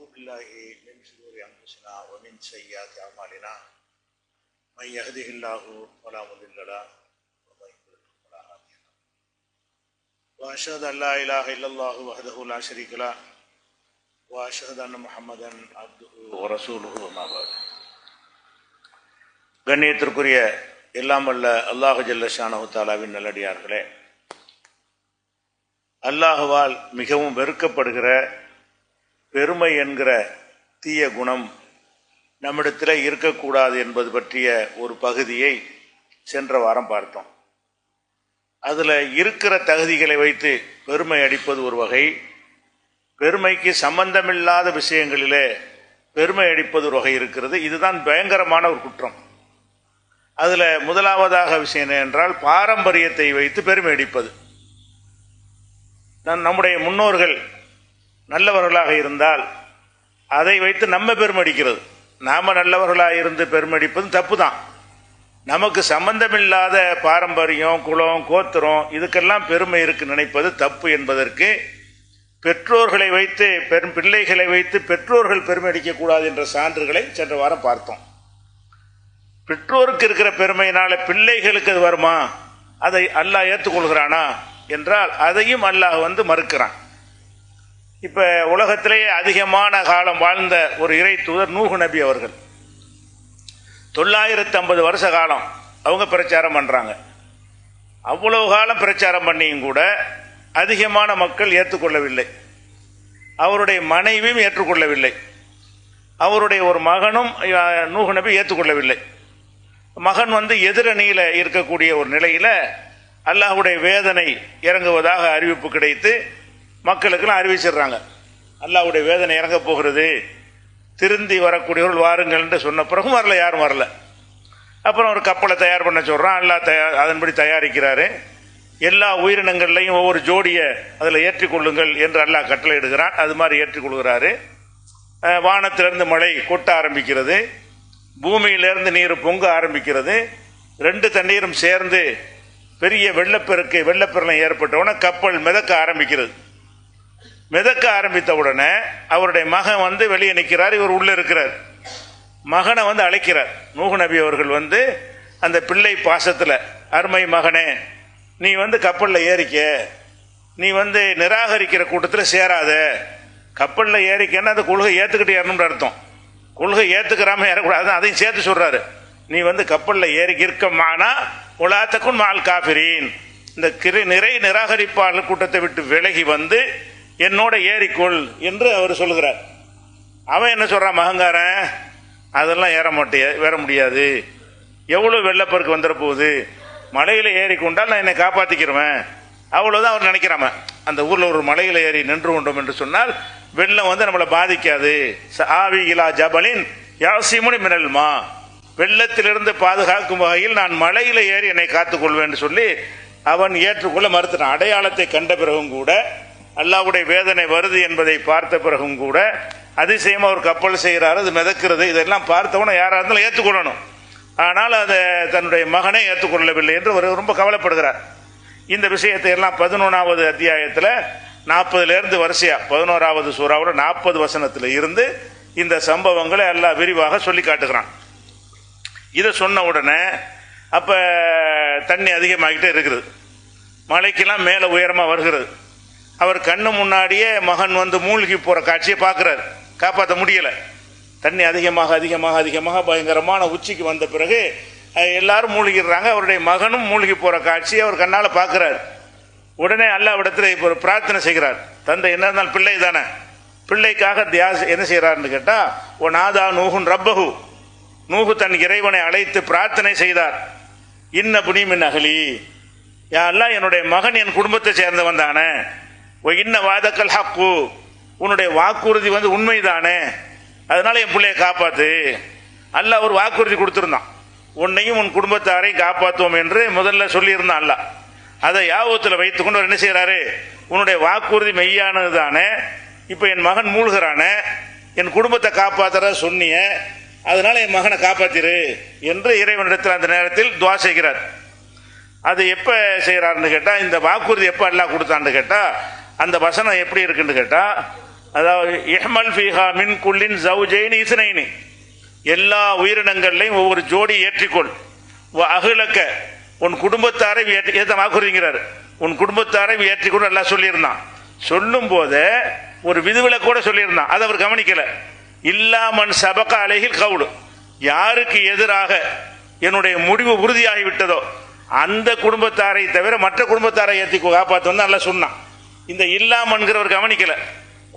ونعوذ بالله من شرور أنفسنا ومن سيئات أعمالنا من يهده الله فلا مضل له ومن يضلل فلا هادي له وأشهد أن لا إله إلا الله وحده لا شريك له وأشهد أن محمدا عبده ورسوله وما بعد கண்ணியத்திற்குரிய எல்லாம் அல்ல அல்லாஹு ஜல்லஷானு தாலாவின் நல்லடியார்களே அல்லாஹுவால் மிகவும் வெறுக்கப்படுகிற பெருமை என்கிற தீய குணம் நம்மிடத்தில் இருக்கக்கூடாது என்பது பற்றிய ஒரு பகுதியை சென்ற வாரம் பார்த்தோம். அதில் இருக்கிற தகுதிகளை வைத்து பெருமை அடிப்பது ஒரு வகை பெருமைக்கு சம்பந்தமில்லாத விஷயங்களிலே பெருமை அடிப்பது ஒரு வகை இருக்கிறது. இதுதான் பயங்கரமான ஒரு குற்றம். அதில் முதலாவதாக விஷயம் என்றால் பாரம்பரியத்தை வைத்து பெருமை அடிப்பது. நான் நம்முடைய முன்னோர்கள் நல்லவர்களாக இருந்தால் அதை வைத்து நம்ம பெருமடிக்கிறது. நாம் நல்லவர்களாக இருந்து பெருமடிப்பது தப்பு தான் நமக்கு சம்பந்தமில்லாத பாரம்பரியம் குலம் கோத்திரம் இதுக்கெல்லாம் பெருமை இருக்கு நினைப்பது தப்பு என்பதற்கு பெற்றோர்களை வைத்து பெரும் பிள்ளைகளை வைத்து பெற்றோர்கள் பெருமை அடிக்கக்கூடாது என்ற சான்றுகளை சென்ற வாரம் பார்த்தோம். பெற்றோருக்கு இருக்கிற பெருமையினால் பிள்ளைகளுக்கு அது வருமா? அதை அல்லாஹ் ஏற்றுக்கொள்கிறானா? என்றால் அதையும் அல்லாஹ் வந்து மறுக்கிறான். இப்போ உலகத்திலேயே அதிகமான காலம் வாழ்ந்த ஒரு இறை தூதர் நூகு நபி அவர்கள். தொள்ளாயிரத்தி ஐம்பது வருஷ காலம் அவங்க பிரச்சாரம் பண்ணுறாங்க அவ்வளவு காலம் பிரச்சாரம் பண்ணியும் கூட அதிகமான மக்கள் ஏற்றுக்கொள்ளவில்லை. அவருடைய மனைவியும் ஏற்றுக்கொள்ளவில்லை. அவருடைய ஒரு மகனும் நூகு நபி ஏற்றுக்கொள்ளவில்லை. மகன் வந்து எதிரணியில் இருக்கக்கூடிய ஒரு நிலையில் அல்லாஹ்வுடைய வேதனை இறங்குவதாக அறிவிப்பு கிடைத்து மக்களுக்கெல்லாம் அறிவிச்சிடுறாங்க. அல்லாஹ்வுடைய வேதனை இறங்க போகிறது. திருந்தி வரக்கூடியவர்கள் வாருங்கள் என்று சொன்ன பிறகும் வரல யாரும் வரல. அப்புறம் ஒரு கப்பலை தயார் பண்ண சொல்கிறான் அல்லாஹ் தயார் அதன்படி தயாரிக்கிறாரு. எல்லா உயிரினங்கள்லையும் ஒவ்வொரு ஜோடியை அதில் ஏற்றிக்கொள்ளுங்கள் என்று அல்லாஹ் கட்டளை இடுகிறான் அது மாதிரி ஏற்றிக்கொள்கிறாரு. வானத்திலிருந்து மழை கொட்ட ஆரம்பிக்கிறது. பூமியிலிருந்து நீர் பொங்க ஆரம்பிக்கிறது. ரெண்டு தண்ணீரும் சேர்ந்து பெரிய வெள்ளப்பெருக்கு வெள்ளப்பெருளம் ஏற்பட்டவுடனே கப்பல் மிதக்க ஆரம்பிக்கிறது. மிதக்க ஆரம்பித்த உடனே அவருடைய மகன் வந்து வெளியே நிற்கிறார் இவர் உள்ளே இருக்கிறார். மகனை வந்து அழைக்கிறார். நூகு நபி அவர்கள் வந்து அந்த பிள்ளை பாசத்தில் அருமை மகனே நீ வந்து கப்பலில் ஏறிக்க. நீ வந்து நிராகரிக்கிற கூட்டத்தில் சேராத. கப்பலில் ஏறிக்கன்னா அந்த கொள்கை ஏற்றுக்கிட்டு ஏறணும்னு அர்த்தம். கொள்கை ஏற்றுக்கிறாம ஏறக்கூடாது அதையும் சேர்த்து சொல்கிறாரு நீ வந்து கப்பலில் ஏறி இருக்கமானா உலாத்தக்கும் மால் காபிரீன். இந்த கிரு நிறை நிராகரிப்பாளர் கூட்டத்தை விட்டு விலகி வந்து என்னோட ஏறிக்கொள் என்று அவர் சொல்லுகிறார். அவன் என்ன சொல்கிறான் மகங்காரன் அதெல்லாம் ஏற மாட்டே ஏற முடியாது. எவ்வளோ வெள்ளப்பெருக்கு வந்துட போகுது. மலையில் ஏறி கொண்டால் நான் என்னை காப்பாற்றிக்கிறவன் அவ்வளோதான் அவர் நினைக்கிறாம அந்த ஊரில் ஒரு மலையில் ஏறி நின்று கொண்டோம் என்று சொன்னால் வெள்ளம் வந்து நம்மளை பாதிக்காது. ச- ஆவி ஜபலின் யாசிமுனி மினல்மா வெள்ளத்திலிருந்து பாதுகாக்கும் வகையில் நான் மலையில் ஏறி என்னை காத்துக்கொள்வேன் சொல்லி அவன் ஏற்றுக்கொள்ள மறுத்தான் அடையாளத்தை கண்ட பிறகும் கூட அல்லாவுடைய வேதனை வருது என்பதை பார்த்த பிறகும் கூட அதிசயமாக ஒரு கப்பல் செய்கிறாரு அது மிதக்கிறது. இதெல்லாம் பார்த்தவன யாராக இருந்தாலும் ஏற்றுக்கொள்ளணும் ஆனால் அதை தன்னுடைய மகனை ஏற்றுக்கொள்ளவில்லை என்று அவர் ரொம்ப கவலைப்படுகிறார். இந்த விஷயத்தை எல்லாம் பதினொன்றாவது அத்தியாயத்தில் நாற்பதுலேருந்து வரிசையா பதினோராவது சூறாவோட நாற்பது வசனத்தில் இருந்து இந்த சம்பவங்களை எல்லாம் விரிவாக சொல்லி காட்டுகிறான். இதை சொன்ன உடனே அப்போ தண்ணி அதிகமாகிட்டே இருக்குது. மலைக்கெல்லாம் மேலே உயரமாக வருகிறது. அவர் கண்ணு முன்னாடியே மகன் வந்து மூழ்கி போகிற காட்சியை பார்க்குறாரு. காப்பாற்ற முடியலை. தண்ணி அதிகமாக அதிகமாக அதிகமாக பயங்கரமான உச்சிக்கு வந்த பிறகு எல்லாரும் மூழ்கிடுறாங்க. அவருடைய மகனும் மூழ்கி போகிற காட்சியை அவர் கண்ணால் பார்க்குறாரு. உடனே அல்லாவிடத்தில் இப்போ ஒரு பிரார்த்தனை செய்கிறார். தந்தை என்ன இருந்தாலும் பிள்ளை தானே. பிள்ளைக்காக தியாஸ் என்ன செய்கிறாருன்னு கேட்டால் ஓ நாதா நூகுன் ரப்பகு நூகு தன் இறைவனை அழைத்து பிரார்த்தனை செய்தார். இன்ன புனிமின் அகலி. யா அல்லா என்னுடைய மகன் என் குடும்பத்தை சேர்ந்தவன் தானே. இன்ன வாதக்கல் ஹக்கு. உன்னுடைய வாக்குறுதி வந்து உண்மைதானே? அதனால என் பிள்ளைய காப்பாத்து. அல்ல ஒரு வாக்குறுதி கொடுத்துருந்தான். உன்னையும் உன் குடும்பத்தாரையும் காப்பாற்றுவோம் என்று முதல்ல சொல்லியிருந்தான் அல்ல. அதை யாபத்தில் வைத்துக்கொண்டு அவர் என்ன செய்கிறாரு உன்னுடைய வாக்குறுதி மெய்யானது தானே இப்போ என் மகன் மூழ்கிறானே? என் குடும்பத்தை காப்பாற்றுற சொன்னிய? அதனால என் மகனை காப்பாத்திரு என்று இறைவனிடத்தில் அந்த நேரத்தில் துவா செய்கிறார். அது எப்போ செய்கிறாருன்னு கேட்டால் இந்த வாக்குறுதி எப்போ அல்லா கொடுத்தான்னு கேட்டால் அந்த வசனம் எப்படி இருக்குன்னு கேட்டால் அதாவது இஹ்மல் ஃபீஹா மின் குல்லின் ஜவுஜைன் இஸ்னைனி. எல்லா உயிரினங்கள்லையும் ஒவ்வொரு ஜோடி ஏற்றிக்கொள். வ அகிலக்க உன் குடும்பத்தாரை ஏற்றி ஏற்ற வாக்குறுதிங்கிறார் உன் குடும்பத்தாரை ஏற்றிக்கொண்டு நல்லா சொல்லியிருந்தான். சொல்லும் போது ஒரு விதிவில கூட சொல்லியிருந்தான். அதை அவர் கவனிக்கல. இல்லாமன் சபக அழகில் கவுடு யாருக்கு எதிராக என்னுடைய முடிவு உறுதியாகிவிட்டதோ அந்த குடும்பத்தாரை தவிர மற்ற குடும்பத்தாரை ஏற்றி காப்பாற்றணும் நல்லா சொன்னான். இந்த இல்லாமன்கிறவர் கவனிக்கல.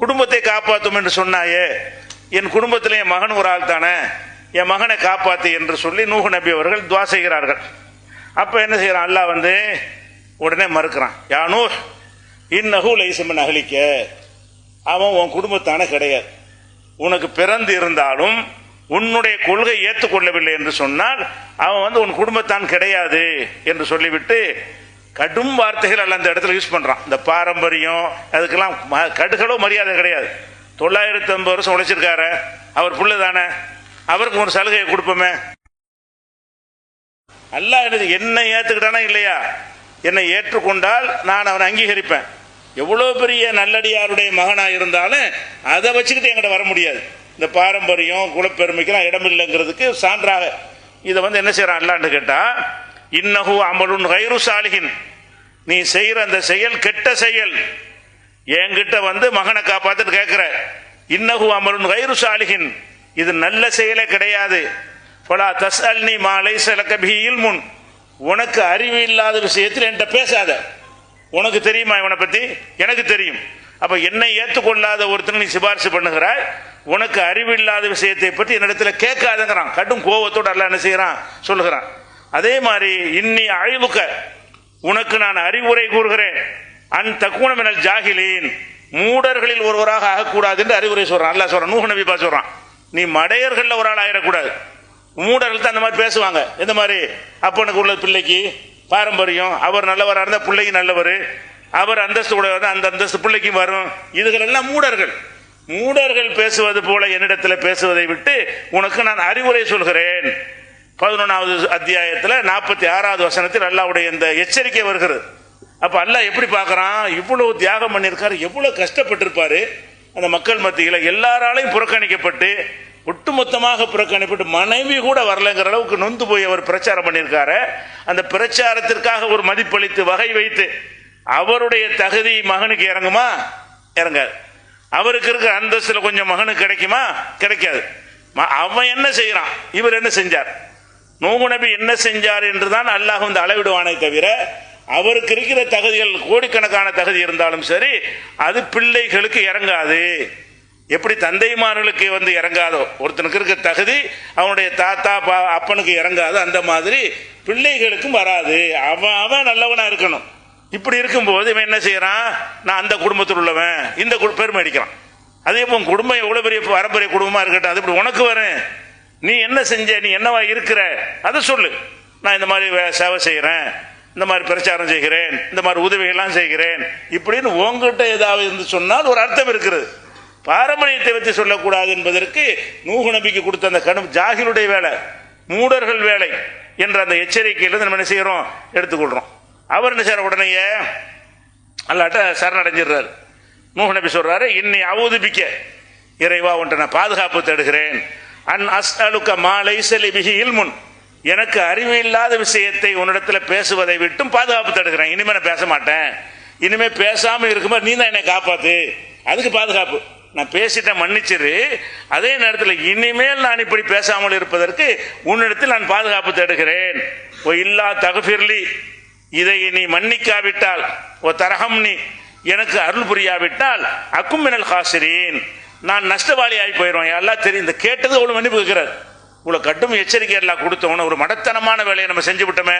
குடும்பத்தை காப்பாற்றும் என்று சொன்னாயே என் குடும்பத்தில் என் மகன் ஒரு ஆள் தானே என் மகனை காப்பாத்து என்று சொல்லி நூஹ் நபி அவர்கள் துவா செய்கிறார்கள். அப்போ என்ன செய்கிறான்? அல்லாஹ் வந்து உடனே மறுக்கிறான் யானூ இன்னஹு லைசமன் அகலிக்க அவன் உன் குடும்பத்தான கிடையாது. உனக்கு பிறந்து இருந்தாலும் உன்னுடைய கொள்கை ஏற்றுக்கொள்ளவில்லை என்று சொன்னால் அவன் வந்து உன் குடும்பத்தான் கிடையாது என்று சொல்லிவிட்டு கடும் வார்த்தைகள் அல்ல அந்த இடத்துல யூஸ் பண்றான். இந்த பாரம்பரியம் அதுக்கெல்லாம் ம- கடுகளோ மரியாதை கிடையாது. தொள்ளாயிரத்தி ஐம்பது வருஷம் உழைச்சிருக்காரு. அவர் புள்ள தானே. அவருக்கு ஒரு சலுகையை கொடுப்போமே. அல்லாஹ் எனக்கு என்னை ஏத்துக்கிட்டானா இல்லையா? என்னை ஏற்றுக்கொண்டால் நான் அவனை அங்கீகரிப்பேன். எவ்வளோ பெரிய நல்லடியாருடைய மகனா இருந்தாலும் அதை வச்சுக்கிட்டு என்கிட்ட வர முடியாது. இந்த பாரம்பரியம் குலப்பெருமைக்கெல்லாம் இடம் இல்லைங்கிறதுக்கு சான்றாக. இதை வந்து என்ன செய்யறான் அல்லான்னு கேட்டா இன்னஹு அமலுன் கைரு சாலிகின் நீ செய்யற அந்த செயல் கெட்ட செயல். என்கிட்ட வந்து மகனை காப்பாத்துட்டு கேட்கிற இன்னஹு அமலுன் கயிறு சாலிகின் இது நல்ல செயலே கிடையாது. பலா தஸ்அல்னி மாலை சலக்கபியில் முன் உனக்கு அறிவு இல்லாத விஷயத்தில் என்கிட்ட பேசாத. உனக்கு தெரியுமா இவனை பத்தி? எனக்கு தெரியும். அப்ப என்னை ஏற்றுக்கொள்ளாத ஒருத்தனை நீ சிபாரிசு பண்ணுகிறாய். உனக்கு அறிவு இல்லாத விஷயத்தை பற்றி என்னிடத்துல கேட்காதங்கிறான். கடும் கோபத்தோடு அல்ல என்ன செய்யறான் சொல்லுகிறான். அதே மாதிரி இன்னி அழிவுக்க உனக்கு நான் அறிவுரை கூறுகிறேன். An தக்குணமினல் Jacqueline. மூடர்களில் ஒருவராக ஆகக்கூடாது என்று அறிவுரை சொல்றான். அல்ல சொல்றான். நூக நபி சொல்றான். நீ மடையர்களில் ஒரு ஆள் ஆயிடக்கூடாது. மூடர்கள் தான் அந்த மாதிரி பேசுவாங்க. இந்த மாதிரி? அப்பனுக்கு உள்ள பிள்ளைக்கு பாரம்பரியம். அவர் நல்லவராக இருந்தால் பிள்ளைக்கு நல்லவர். அவர் அந்தஸ்து உடையவர் அந்த அந்தஸ்து பிள்ளைக்கும் வரும். இதுகள் எல்லாம் மூடர்கள். மூடர்கள் பேசுவது போல என்னிடத்தில் பேசுவதை விட்டு உனக்கு நான் அறிவுரை சொல்கிறேன். பதினொன்றாவது அத்தியாயத்தில் நாற்பத்தி ஆறாவது வசனத்தில் அல்லாவுடைய இந்த எச்சரிக்கை வருகிறது. அப்போ அல்லாஹ் எப்படி பார்க்குறான்? இவ்வளோ தியாகம் பண்ணியிருக்காரு எவ்வளோ கஷ்டப்பட்டிருப்பாரு? அந்த மக்கள் மத்தியில் எல்லாராலையும் புறக்கணிக்கப்பட்டு ஒட்டுமொத்தமாக புறக்கணிப்பட்டு மனைவி கூட வரலங்கிற அளவுக்கு நொந்து போய் அவர் பிரச்சாரம் பண்ணியிருக்காரு. அந்த பிரச்சாரத்திற்காக ஒரு மதிப்பளித்து வகை வைத்து அவருடைய தகுதி மகனுக்கு இறங்குமா? இறங்காது. அவருக்கு இருக்கிற அந்தஸ்தில் கொஞ்சம் மகனுக்கு கிடைக்குமா? கிடைக்காது. அவன் என்ன செய்கிறான் இவர் என்ன செஞ்சார்? நூகு நபி என்ன செஞ்சார் என்றுதான் அல்லாஹ் வந்து அளவிடுவானே தவிர அவருக்கு இருக்கிற தகுதிகள் கோடிக்கணக்கான தகுதி இருந்தாலும் சரி அது பிள்ளைகளுக்கு இறங்காது. எப்படி தந்தைமார்களுக்கு வந்து இறங்காதோ ஒருத்தனுக்கு இருக்க தகுதி அவனுடைய தாத்தா பா அப்பனுக்கு இறங்காது அந்த மாதிரி பிள்ளைகளுக்கும் வராது. அவன் அவன் நல்லவனாக இருக்கணும். இப்படி இருக்கும்போது இவன் என்ன செய்கிறான் நான் அந்த குடும்பத்தில் உள்ளவன். இந்த பெருமை அடிக்கிறான். அதே போல் குடும்பம் எவ்வளோ பெரிய பாரம்பரிய குடும்பமாக இருக்கட்டும் அது இப்படி உனக்கு வரேன் நீ என்ன செஞ்ச? நீ என்னவா இருக்கிற? அதை சொல்லு. நான் இந்த மாதிரி வே- சேவை செய்கிறேன் இந்த மாதிரி பிரச்சாரம் செய்கிறேன். இந்த மாதிரி உதவிகள்லாம் செய்கிறேன். இப்படின்னு உங்ககிட்ட ஏதாவது இருந்து சொன்னால் ஒரு அர்த்தம் இருக்கிறது. பாரம்பரியத்தை வச்சு சொல்லக்கூடாது என்பதற்கு நூகு நபிக்கு கொடுத்த அந்த கடும் ஜாகிலுடைய வேலை மூடர்கள் வேலை என்ற அந்த எச்சரிக்கையிலிருந்து நம்ம என்ன செய்கிறோம் எடுத்துக்கொள்கிறோம் அவர் என்ன செய்யற உடனேயே அல்லாட்ட சரணடைஞ்சிடுறாரு. நூகு நபி சொல்றாரு இன்னை அவுதுபிக்க இறைவா உன்ட்ட நான் பாதுகாப்பு தேடுகிறேன். அன் அஸ்அலுக்க மாலை செலி இல்முன். எனக்கு அறிவு இல்லாத விஷயத்தை உன்னிடத்தில் பேசுவதை விட்டும் பாதுகாப்பு தடுக்கிறேன் இனிமே நான் பேச மாட்டேன். இனிமே பேசாமல் இருக்கும்போது நீ தான் என்னை காப்பாத்து. அதுக்கு பாதுகாப்பு. நான் பேசிட்டேன் மன்னிச்சிரு. அதே நேரத்தில் இனிமேல் நான் இப்படி பேசாமல் இருப்பதற்கு உன்னிடத்தில் நான் பாதுகாப்பு தேடுகிறேன். ஓ இல்லா தகுஃபிர்லி இதை நீ மன்னிக்காவிட்டால் ஓ தரகம் நீ எனக்கு அருள் புரியாவிட்டால் அக்கும் மினல் ஹாசிரீன். நான் நஷ்டவாளி ஆகி போயிடுவேன். எல்லாம் தெரியும். இந்த கேட்டது அவ்வளோ மன்னிப்பு கேட்கிறார். இவ்வளோ கட்டும் எச்சரிக்கை எல்லாம் கொடுத்தவன ஒரு மடத்தனமான வேலையை நம்ம செஞ்சு விட்டோமே.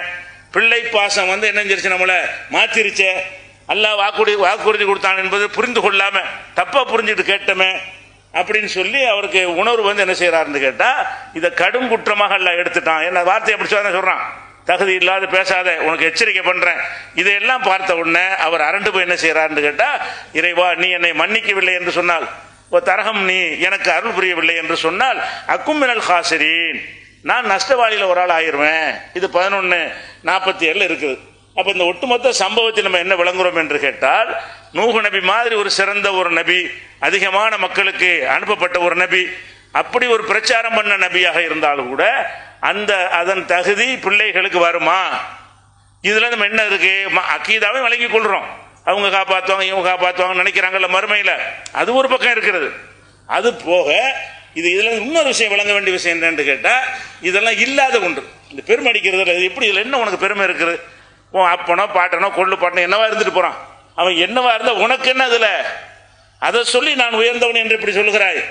பிள்ளை பாசம் வந்து என்ன செஞ்சிருச்சு நம்மளை? மாத்திருச்சே. எல்லாம் வாக்குறுதி வாக்குறுதி கொடுத்தான் என்பது புரிந்து கொள்ளாம தப்பாக புரிஞ்சுட்டு கேட்டோமே அப்படின்னு சொல்லி அவருக்கு உணர்வு வந்து என்ன செய்கிறாருன்னு கேட்டால் இதை கடும் குற்றமாக எல்லாம் எடுத்துட்டான். என்ன வார்த்தையை அப்படி சொல்ல சொல்கிறான் தகுதி இல்லாத பேசாத உனக்கு எச்சரிக்கை பண்ணுறேன் இதையெல்லாம் பார்த்த உடனே அவர் அரண்டு போய் என்ன செய்கிறாருன்னு கேட்டால் இறைவா நீ என்னை மன்னிக்கவில்லை என்று சொன்னால் தரகம் நீ எனக்கு அருள் புரியவில்லை என்று சொன்னால் அக்கும் மினல் நான் நஷ்டவாளியில் ஒரு ஆள் ஆயிருவேன். இது பதினொன்று நாற்பத்தி ஏழில் இருக்குது. அப்போ இந்த ஒட்டுமொத்த சம்பவத்தை நம்ம என்ன விளங்குறோம் என்று கேட்டால் நூகு நபி மாதிரி ஒரு சிறந்த ஒரு நபி அதிகமான மக்களுக்கு அனுப்பப்பட்ட ஒரு நபி அப்படி ஒரு பிரச்சாரம் பண்ண நபியாக இருந்தாலும் கூட அந்த அதன் தகுதி பிள்ளைகளுக்கு வருமா? இதில் நம்ம என்ன இருக்கு? ம- அக்கீதாவை வழங்கி கொள்கிறோம் அவங்க காப்பாற்றுவாங்க இவங்க காப்பாற்றுவாங்கன்னு நினைக்கிறாங்கல்ல மறுமையில். அது ஒரு பக்கம் இருக்கிறது. அது போக இது இதில் இன்னொரு விஷயம் விளங்க வேண்டிய விஷயம் என்னன்னு கேட்டால் இதெல்லாம் இல்லாத ஒன்று. இந்த பெருமை அடிக்கிறதுல இது எப்படி இதில் என்ன உனக்கு பெருமை இருக்குது? உன் அப்பனோ பாட்டனோ கொள்ளு பாட்டனோ என்னவா இருந்துட்டு போகிறான் அவன் என்னவா இருந்தால் உனக்கு என்ன அதில்? அதை சொல்லி நான் உயர்ந்தவன் என்று இப்படி சொல்லுகிறாய்.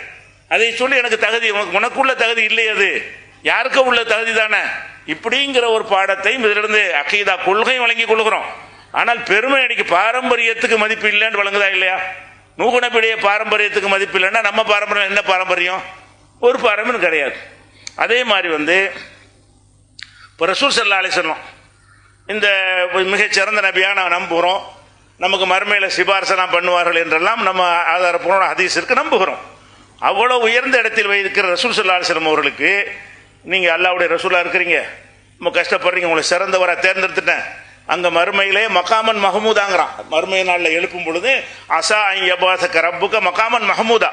அதை சொல்லி எனக்கு தகுதி உனக்கு உனக்குள்ள தகுதி இல்லை அது. யாருக்கும் உள்ள தகுதி தானே? இப்படிங்கிற ஒரு பாடத்தையும் இதிலிருந்து அக்கீதா கொள்கையும் வழங்கி கொள்கிறோம் ஆனால் பெருமை அடிக்கு பாரம்பரியத்துக்கு மதிப்பு இல்லைன்னு வழங்குதா இல்லையா? நூகுணப்பிடைய பாரம்பரியத்துக்கு மதிப்பு இல்லைன்னா நம்ம பாரம்பரியம் என்ன பாரம்பரியம்? ஒரு பாரம்பரியம் கிடையாது. அதே மாதிரி வந்து இப்போ ரசூல் செல்லாலே சொன்னோம் இந்த மிகச்சிறந்த நபியாக நான் நம்புகிறோம். நமக்கு மறுமையில் சிபாரிசெல்லாம் பண்ணுவார்கள் என்றெல்லாம் நம்ம ஆதாரப்பூர்வ ஹதீஸ் இருக்கு நம்புகிறோம். அவ்வளோ உயர்ந்த இடத்தில் வைத்திருக்கிற ரசூல் சல்லா அவர்களுக்கு நீங்கள் அல்லாவுடைய ரசூலாக இருக்கிறீங்க. ரொம்ப கஷ்டப்படுறீங்க உங்களை சிறந்தவரை தேர்ந்தெடுத்துட்டேன். அங்க மறுமையிலே மகாமன் மஹமூதாங்கிறான். மறுமை நாளில் எழுப்பும் பொழுது அசா ஐயபாசக்க ரப்புக்க மகாமன் மஹமூதா.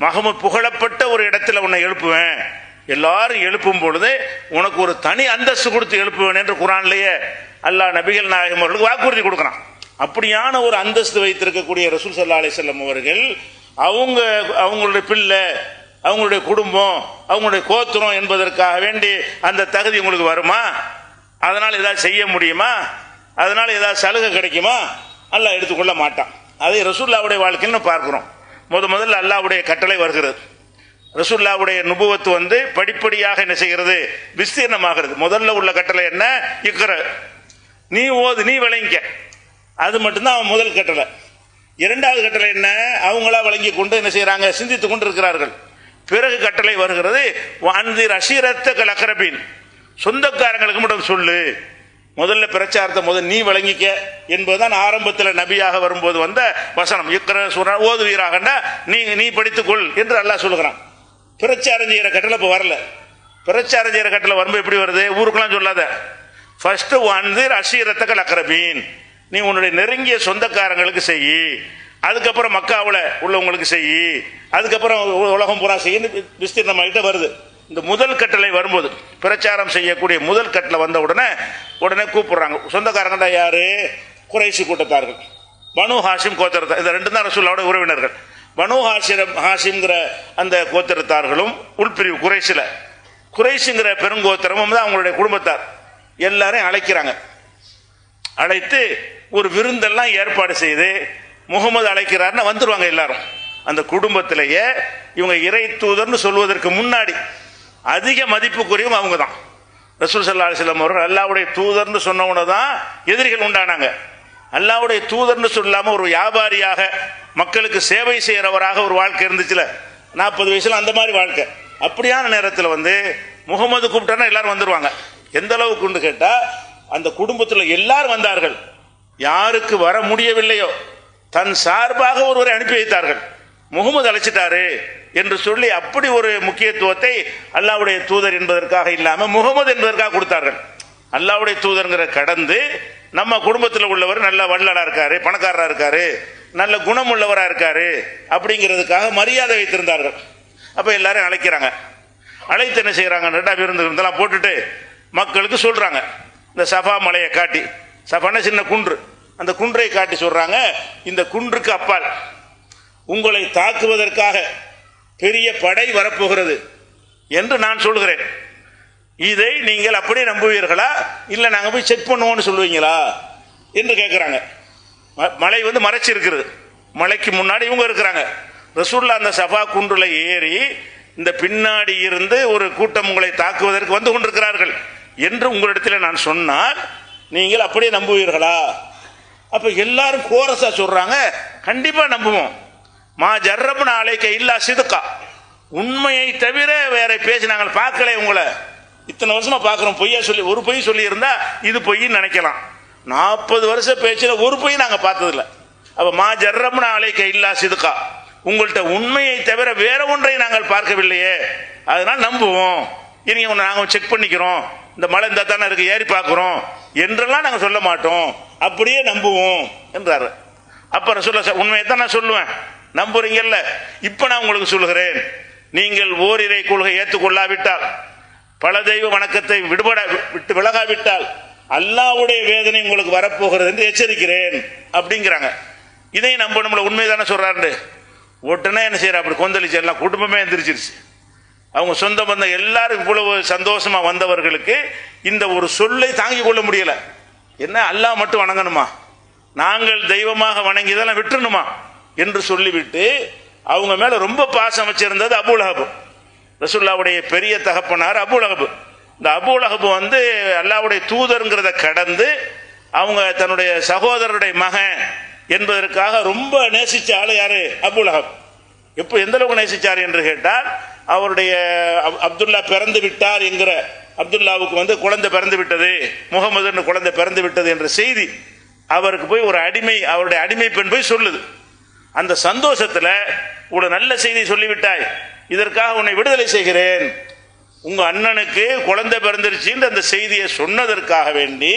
மஹமூத் புகழப்பட்ட ஒரு இடத்துல உன்னை எழுப்புவேன். எல்லாரும் எழுப்பும் பொழுது உனக்கு ஒரு தனி அந்தஸ்து கொடுத்து எழுப்புவேன் என்று குரான்லேயே அல்லாஹ் நபிகள் நாயகம் அவர்களுக்கு வாக்குறுதி கொடுக்குறான். அப்படியான ஒரு அந்தஸ்து வைத்திருக்கக்கூடிய ரசூல் சல்லா அலிசல்லம் அவர்கள் அவங்க அவங்களுடைய பிள்ளை அவங்களுடைய குடும்பம் அவங்களுடைய கோத்திரம் என்பதற்காக வேண்டி அந்த தகுதி உங்களுக்கு வருமா? அதனால் ஏதாவது செய்ய முடியுமா? அதனால் ஏதாவது சலுகை கிடைக்குமா? அல்லாஹ் எடுத்துக்கொள்ள மாட்டான். அதை ரசூல்லாவுடைய வாழ்க்கைன்னு பார்க்குறோம். முத முதல்ல அல்லாவுடைய கட்டளை வருகிறது. ரசூல்லாவுடைய நுபுவத்து வந்து படிப்படியாக என்ன செய்கிறது? விஸ்தீர்ணமாகிறது. முதல்ல உள்ள கட்டளை என்ன? இக்கிற நீ ஓது நீ விளங்கிக்க. அது மட்டும்தான் அவன் முதல் கட்டளை. இரண்டாவது கட்டளை என்ன? அவங்களா வழங்கி கொண்டு என்ன செய்கிறாங்க சிந்தித்துக் கொண்டு இருக்கிறார்கள் பிறகு கட்டளை வருகிறது அந்திர் அசீரத்த கலக்கரபின் சொந்தக்காரங்களுக்கு மட்டும் சொல்லு. முதல்ல பிரச்சாரத்தை முதல் நீ விளங்கிக்க என்பதுதான் ஆரம்பத்தில் நபியாக வரும்போது வந்த வசனம். இக்கர சுர ஓதுவீராகண்டா நீ நீ படித்துக்கொள் என்று அல்லாஹ் சொல்லுகிறான். பிரச்சாரம் செய்கிற கட்டளை இப்போ வரல. பிரச்சாரம் செய்கிற கட்டளை வரும்போது எப்படி வருது? ஊருக்கெல்லாம் சொல்லாத. ஃபர்ஸ்ட் வந்து அசீரத்தக்க லக்கரபீன் நீ உன்னுடைய நெருங்கிய சொந்தக்காரங்களுக்கு செய். அதுக்கப்புறம் மக்காவில் உள்ளவங்களுக்கு செய். அதுக்கப்புறம் உ- உலகம் பூரா செய்யு விஸ்தீர்ணமாகிட்ட வருது. இந்த முதல் கட்டளை வரும்போது பிரச்சாரம் செய்யக்கூடிய முதல் கட்டளை வந்த உடனே உடனே கூப்பிடுறாங்க. சொந்தக்காரங்கடா யாரு? குறைசி கூட்டத்தார்கள். பனு ஹாஷிம் கோத்திரத்தார் இந்த ரெண்டு தான் ரசூல்லாவோட உறவினர்கள். பனு ஹாஷிரம் ஹாஷிம்ங்கிற அந்த கோத்திரத்தார்களும் உள்பிரிவு குறைசில குறைஷுங்கிற பெருங்கோத்திரமும் தான் அவங்களுடைய குடும்பத்தார். எல்லாரையும் அழைக்கிறாங்க. அழைத்து ஒரு விருந்தெல்லாம் ஏற்பாடு செய்து முகமது அழைக்கிறாருன்னா வந்துடுவாங்க எல்லாரும். அந்த குடும்பத்திலேயே இவங்க இறை தூதர்னு சொல்வதற்கு முன்னாடி அதிக மதிப்புக்குரியவங்க அவங்க தான் ரசூல் சல்லா அலிஸ்லாம் அவர்கள் அல்லாவுடைய தூதர்னு சொன்னவன தான் எதிரிகள் உண்டானாங்க. அல்லாவுடைய தூதர்னு சொல்லாமல் ஒரு வியாபாரியாக மக்களுக்கு சேவை செய்கிறவராக ஒரு வாழ்க்கை இருந்துச்சுல. நாற்பது வயசில் அந்த மாதிரி வாழ்க்கை. அப்படியான நேரத்தில் வந்து முகமது கூப்பிட்டோன்னா எல்லாரும் வந்துருவாங்க. எந்த அளவுக்குன்னு கேட்டால் அந்த குடும்பத்தில் எல்லாரும் வந்தார்கள். யாருக்கு வர முடியவில்லையோ தன் சார்பாக ஒருவரை அனுப்பி வைத்தார்கள். முகமது அழைச்சிட்டாரு. என்று சொல்லி அப்படி ஒரு முக்கியத்துவத்தை அல்லாவுடைய தூதர் என்பதற்காக இல்லாமல் முகமது என்பதற்காக கொடுத்தார்கள். அல்லாவுடைய தூதருங்கிற கடந்து நம்ம குடும்பத்தில் உள்ளவர் நல்ல வள்ளலா இருக்காரு பணக்காரரா இருக்காரு நல்ல குணம் உள்ளவரா இருக்காரு அப்படிங்கிறதுக்காக மரியாதை வைத்திருந்தார்கள். அப்ப எல்லாரும் அழைக்கிறாங்க. அழைத்து என்ன செய்யறாங்க விருந்து விருந்தெல்லாம் போட்டுட்டு மக்களுக்கு சொல்றாங்க. இந்த சஃபா மலையை காட்டி சஃபான சின்ன குன்று. அந்த குன்றை காட்டி சொல்றாங்க இந்த குன்றுக்கு அப்பால் உங்களை தாக்குவதற்காக பெரிய படை வரப்போகிறது என்று நான் சொல்கிறேன். இதை நீங்கள் அப்படியே நம்புவீர்களா? இல்லை நாங்கள் போய் செக் பண்ணுவோம்னு சொல்லுவீங்களா? என்று கேட்குறாங்க ம- மலை வந்து மறைச்சி இருக்கிறது மலைக்கு முன்னாடி இவங்க இருக்கிறாங்க. ரசூல்லா அந்த சபா குன்றுல ஏறி இந்த பின்னாடி இருந்து ஒரு கூட்டம் உங்களை தாக்குவதற்கு வந்து கொண்டிருக்கிறார்கள் என்று உங்களிடத்தில் நான் சொன்னால் நீங்கள் அப்படியே நம்புவீர்களா? அப்போ எல்லாரும் கோரஸாக சொல்கிறாங்க கண்டிப்பாக நம்புவோம். மா ஜர்ரபுன அலைக்க இல்லா சிதுக்கா. உண்மையை தவிர வேற பேசி நாங்கள் பார்க்கல உங்களை. இத்தனை வருஷமா பார்க்குறோம் பொய்யா சொல்லி ஒரு பொய் சொல்லியிருந்தா இது பொய்ன்னு நினைக்கலாம். நாற்பது வருஷ பேச்சில் ஒரு பொய் நாங்கள் பார்த்ததில்ல. அப்போ மா ஜர்ரபுன அலைக்க இல்லா சிதுக்கா. உங்கள்கிட்ட உண்மையை தவிர வேற ஒன்றை நாங்கள் பார்க்கவில்லையே. அதனால் நம்புவோம். இனி ஒன்று நாங்கள் செக் பண்ணிக்கிறோம். இந்த மலை இந்த தானே இருக்கு ஏறி பார்க்குறோம். என்றெல்லாம் நாங்கள் சொல்ல மாட்டோம். அப்படியே நம்புவோம் என்றார். அப்புறம் சொல்ல உண்மையை தான் நான் சொல்லுவேன். நம்புறீங்கல்ல? இப்ப நான் உங்களுக்கு சொல்லுகிறேன். நீங்கள் ஓரிரை கொள்கை ஏற்றுக்கொள்ளாவிட்டால் பல தெய்வ வணக்கத்தை விடுபட விட்டு விலகாவிட்டால் அல்லாவுடைய வேதனை உங்களுக்கு வரப்போகிறது என்று எச்சரிக்கிறேன் அப்படிங்கிறாங்க. இதையும் நம்பணும்ல உண்மைதானே சொல்றாரு உடனே என்ன செய்யற அப்படி கொந்தளிச்சு எல்லாம் குடும்பமே எந்திரிச்சிருச்சு. அவங்க சொந்த பந்தம் எல்லாரும் இவ்வளவு சந்தோஷமா வந்தவர்களுக்கு இந்த ஒரு சொல்லை தாங்கிக் கொள்ள முடியல. என்ன அல்லாஹ் மட்டும் வணங்கணுமா? நாங்கள் தெய்வமாக வணங்கி இதெல்லாம் விட்டுணுமா என்று சொல்லிவிட்டு அவங்க மேல ரொம்ப பாசம் வச்சிருந்தது அபுலஹபு ரசுல்லாவுடைய பெரிய தகப்பனார் அபுலஹபு இந்த அபுலஹபு வந்து அல்லாவுடைய தூதருங்கிறத கடந்து அவங்க தன்னுடைய சகோதரருடைய மகன் என்பதற்காக ரொம்ப நேசிச்ச ஆள் யாரு? அபுலஹப் எப்போ எந்த அளவுக்கு நேசிச்சார் என்று கேட்டால் அவருடைய அப்- அப்துல்லா பிறந்து விட்டார் என்கிற அப்துல்லாவுக்கு வந்து குழந்தை பிறந்து விட்டது முகமதுன்னு குழந்தை பிறந்து விட்டது என்ற செய்தி அவருக்கு போய் ஒரு அடிமை அவருடைய அடிமை பெண் போய் சொல்லுது. அந்த சந்தோஷத்தில் ஒரு நல்ல செய்தி சொல்லிவிட்டாய். இதற்காக உன்னை விடுதலை செய்கிறேன். உங்கள் அண்ணனுக்கு குழந்தை பிறந்துருச்சுன்ற அந்த செய்தியை சொன்னதற்காக வேண்டி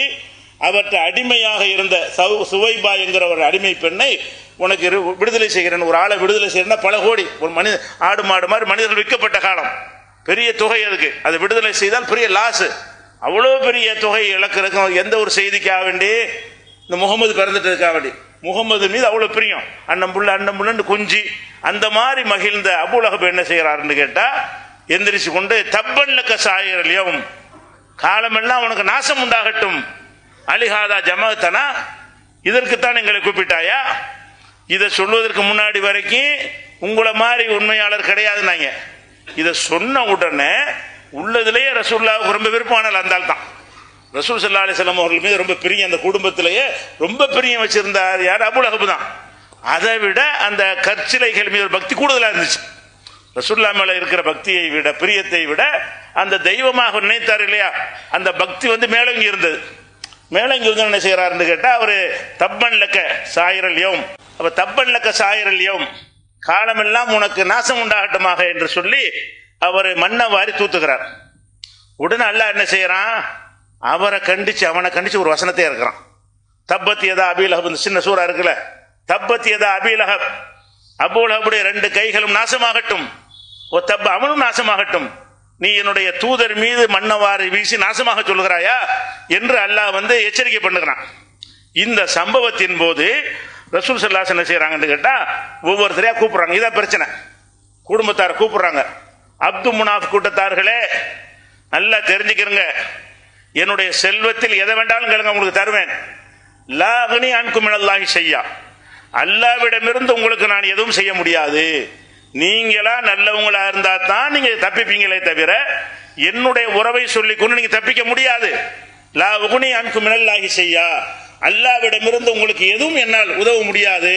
அவற்றை அடிமையாக இருந்த சவு- சுவைபா என்கிற ஒரு அடிமை பெண்ணை உனக்கு இரு- விடுதலை செய்கிறேன். ஒரு ஆளை விடுதலை செய்யறேன்னா பல கோடி. ஒரு மனித ஆடு மாடு மாதிரி மனிதர்கள் விற்கப்பட்ட காலம். பெரிய தொகை அதுக்கு. அது விடுதலை செய்தால் பெரிய லாஸு அவ்வளோ பெரிய தொகை இழக்கிறதுக்கும் எந்த ஒரு செய்திக்காக வேண்டி இந்த முகமது பிறந்துட்டதுக்காக வேண்டி. முகமது மீது அவ்வளோ பிரியம். அண்ணன் புள்ள அண்ணன் புள்ளன்னு குஞ்சு. அந்த மாதிரி மகிழ்ந்த அபுலகப் என்ன செய்கிறாருன்னு கேட்டா எந்திரிச்சு கொண்டு தப்பன்லக்க சாயிரலியம் காலமெல்லாம் உனக்கு நாசம் உண்டாகட்டும். அலிஹாதா ஜமகத்தனா இதற்குத்தான் எங்களை கூப்பிட்டாயா? இதை சொல்வதற்கு முன்னாடி வரைக்கும் உங்களை மாதிரி உண்மையாளர் கிடையாது நாங்கள் இதை சொன்ன உடனே உள்ளதுலேயே ரசூல்லாவுக்கு ரொம்ப விருப்பமானால் அந்த தான் ரசூல் சல்லா அலிஸ்லாம் அவர்கள் மீது ரொம்ப பிரியம். அந்த குடும்பத்திலேயே ரொம்ப பிரியம் வச்சிருந்தார். யார்? அபுல் தான். அதை விட அந்த கற்சிலைகள் மீது ஒரு பக்தி கூடுதலாக இருந்துச்சு. ரசூல்லா மேல இருக்கிற பக்தியை விட பிரியத்தை விட அந்த தெய்வமாக நினைத்தார் இல்லையா? அந்த பக்தி வந்து மேலங்கி இருந்தது. மேலங்கி வந்து என்ன செய்கிறாருன்னு கேட்டால் அவர் தப்பன் லக்க சாயிரல் யோம். அப்ப தப்பன் லக்க சாயிரல் யோம். காலமெல்லாம் உனக்கு நாசம் உண்டாகட்டுமாக என்று சொல்லி அவர் மண்ணை வாரி தூத்துகிறார் உடனே அல்லா என்ன செய்யறான் அவரை கண்டிச்சு அவனை கண்டிச்சு ஒரு வசனத்தை இருக்கிறான். தப்பத்தியதா அபீலஹப் இந்த சின்ன சூறா இருக்குல்ல? தப்பத்தியதா அபீலஹப் அபூலஹபுடைய ரெண்டு கைகளும் நாசமாகட்டும். ஓ தப்ப அவனும் நாசமாகட்டும். நீ என்னுடைய தூதர் மீது மண்ணவாறு வீசி நாசமாக சொல்கிறாயா என்று அல்லாஹ் வந்து எச்சரிக்கை பண்ணுகிறான். இந்த சம்பவத்தின் போது ரசூல் சல்லாஸ் என்ன செய்யறாங்கன்னு கேட்டா ஒவ்வொருத்தரையா கூப்பிடுறாங்க. இதான் பிரச்சனை. குடும்பத்தார் கூப்பிடுறாங்க. அப்து முனாஃப் கூட்டத்தார்களே நல்லா தெரிஞ்சுக்கிறங்க. என்னுடைய செல்வத்தில் எதை வேண்டாலும் கேளுங்க உங்களுக்கு தருவேன். லாகனி அன்குமிழல்லாகி செய்யா அல்லாவிடமிருந்து உங்களுக்கு நான் எதுவும் செய்ய முடியாது. நீங்களா நல்லவங்களா இருந்தா தான் நீங்க தப்பிப்பீங்களே தவிர என்னுடைய உறவை சொல்லிக் கொண்டு நீங்க தப்பிக்க முடியாது. லா உகுனி அன்கு செய்யா அல்லாவிடமிருந்து உங்களுக்கு எதுவும் என்னால் உதவ முடியாது.